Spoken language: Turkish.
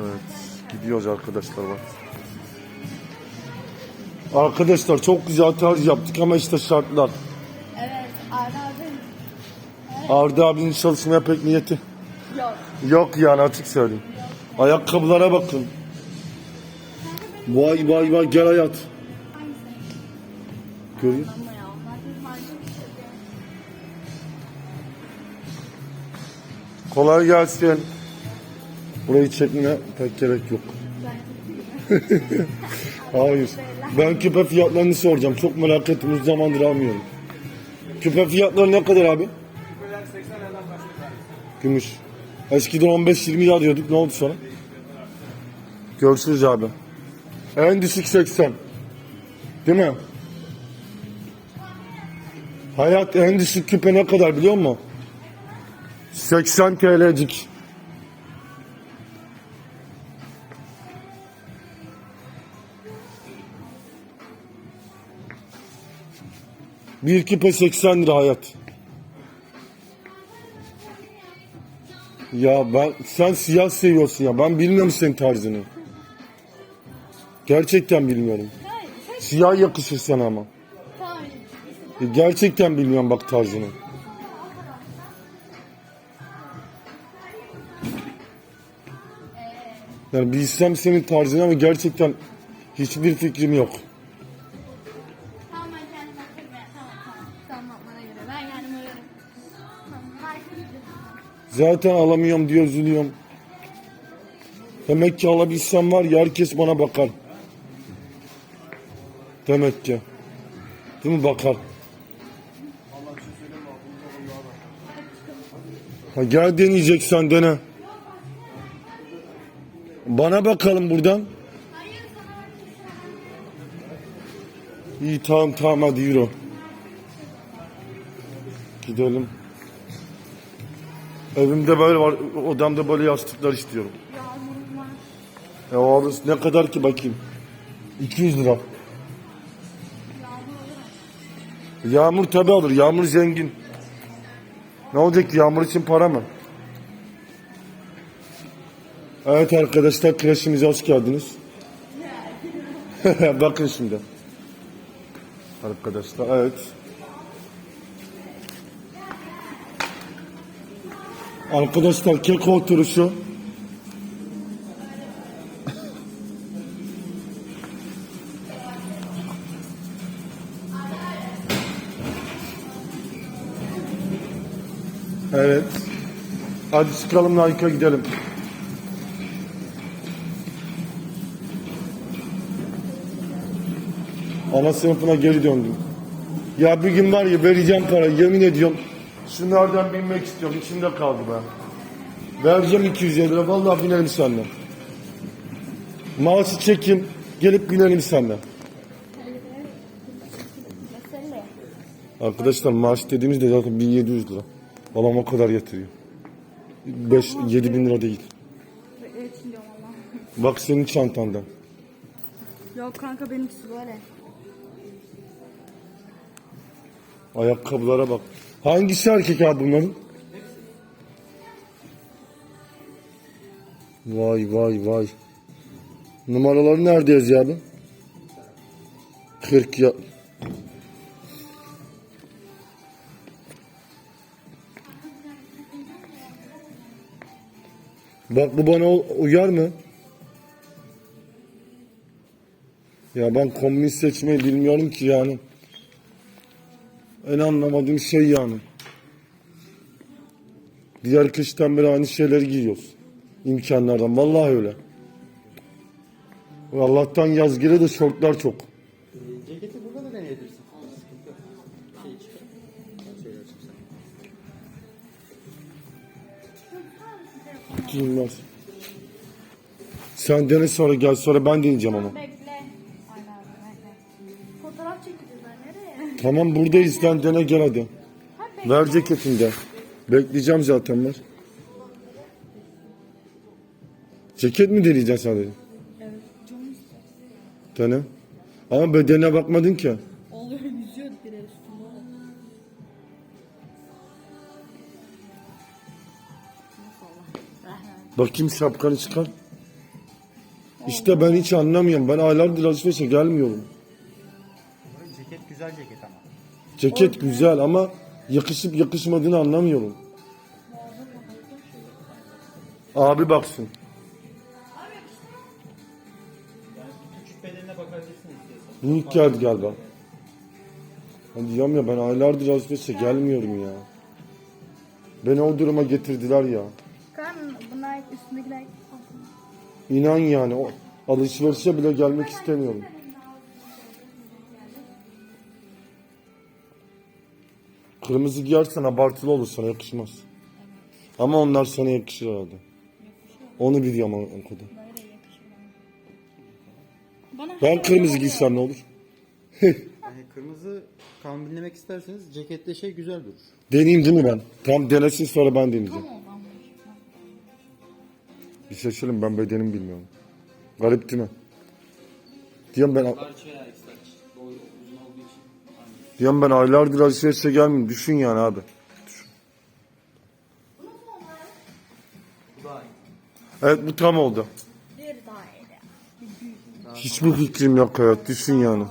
Evet. Gidiyoruz arkadaşlar bak. Arkadaşlar çok güzel tarz yaptık ama işte şartlar. Evet Arda abi. Arda abinin çalışmaya pek niyeti Yok. yok yani açık söyleyeyim. Ayakkabılara bakın. Vay vay vay gel hayat. Marka işte. Kolay gelsin. Burayı çekmeye pek gerek yok. Hayır. Ben küpe fiyatlarını soracağım. Çok merak ettim. Uzun zamandır almıyorum. Küpe fiyatları ne kadar abi? Gümüş. Eskiden 15-20 alıyorduk. Ne oldu sonra? Görüşürüz abi. En düşük 80. Değil mi? Hayat en düşük küpe ne kadar biliyor musun? 80 TL'cik. Bir küpe 80 lira hayat. Ya ben sen siyah seviyorsun ya. Ben bilmiyorum senin tarzını. Gerçekten bilmiyorum. Siyah yakışır sana ama. E, Gerçekten bilmiyorum bak tarzını. Yani bilsem senin tarzını ama gerçekten hiçbir fikrim yok. Zaten alamıyorum diye üzülüyorum. Demek ki alabilsem var ya herkes bana bakar. Demek ki. Değil mi bakar? Ha, gel deneyeceksen dene. Bana bakalım buradan. İyi tamam tamam hadi yürü. Gidelim. Evimde böyle var, odamda böyle yastıklar istiyorum. Yağmurum var. E o ne kadar ki bakayım? 200 lira. Yağmur? Yağmur tabi alır, yağmur zengin. Ne olacak ki yağmur için para mı? Evet arkadaşlar kreşimize hoş geldiniz. Bakın şimdi. Arkadaşlar evet. Arkadaşlar kek oturuşu. Evet. Hadi çıkalım Nike'a gidelim. Ana sınıfına geri döndüm. Ya bir gün var ya vereceğim para yemin ediyorum. Şunlardan binmek istiyorum. İçimde kaldı be. Vereceğim 250 lira. Vallahi binelim seninle. Maaşı çekin. Gelip binelim seninle. Arkadaşlar maaş dediğimizde zaten 1700 lira. Babam o kadar yatırıyor. 5 7 bin lira değil. Bak senin çantandan. Yok kanka benimkisi böyle. Ayakkabılara bak. Hangisi erkek abi bunların? Vay vay vay. Numaraları nerede yazıyor abi? 40 ya. Bak bu bana uyar mı? Ya ben kombin seçmeyi bilmiyorum ki yani. En anlamadığım şey yani. Diğer kıştan beri aynı şeyleri giyiyoruz. İmkanlardan. Vallahi öyle. Allah'tan yaz gire de şortlar çok. Ceketi burada da deneyebilirsin. Şey açayım sana. Giyinmez. Sen dene sonra gel sonra ben deneyeceğim ama. Tamam buradayız sen dene gel hadi. Ver ceketini de. Bekleyeceğim zaten ver. Ceket mi deneyeceksin sadece? Evet. Dene. Ama bedenine bakmadın ki. Oluyor yüzüyor bile. Bakayım şapkanı çıkar. İşte ben hiç anlamıyorum. Ben aylardır alışverişe gelmiyorum. Ceket güzel ceket ama. Ceket güzel ama yakışıp yakışmadığını anlamıyorum. Abi baksın. Yani küçük bedenine bakabilirsin istiyorsan. Minik geldi galiba. Ben diyorum ya ben aylardır alışverişe gelmiyorum ya. Beni o duruma getirdiler ya. Kan bunlar üstündekiler. İnan yani o alışverişe bile gelmek istemiyorum. Kırmızı giyersen abartılı olur sana yakışmaz. Ama onlar sana yakışır herhalde. Onu biliyorum o o kadar. Bana Ben kırmızı giysem ne olur? Yani kırmızı kombinlemek isterseniz cekette şey güzel durur. Deneyeyim değil mi ben? Tam denesin sonra ben deneyeceğim. Bir şey söyleyeyim ben bedenimi bilmiyorum. Garip değil mi? Diyorum ben, Parça diyorum ben aylardır alışverişe gelmiyorum. Düşün yani abi. İyi. Evet bu tam oldu. Hiçbir fikrim yok hayat. Düşün yani.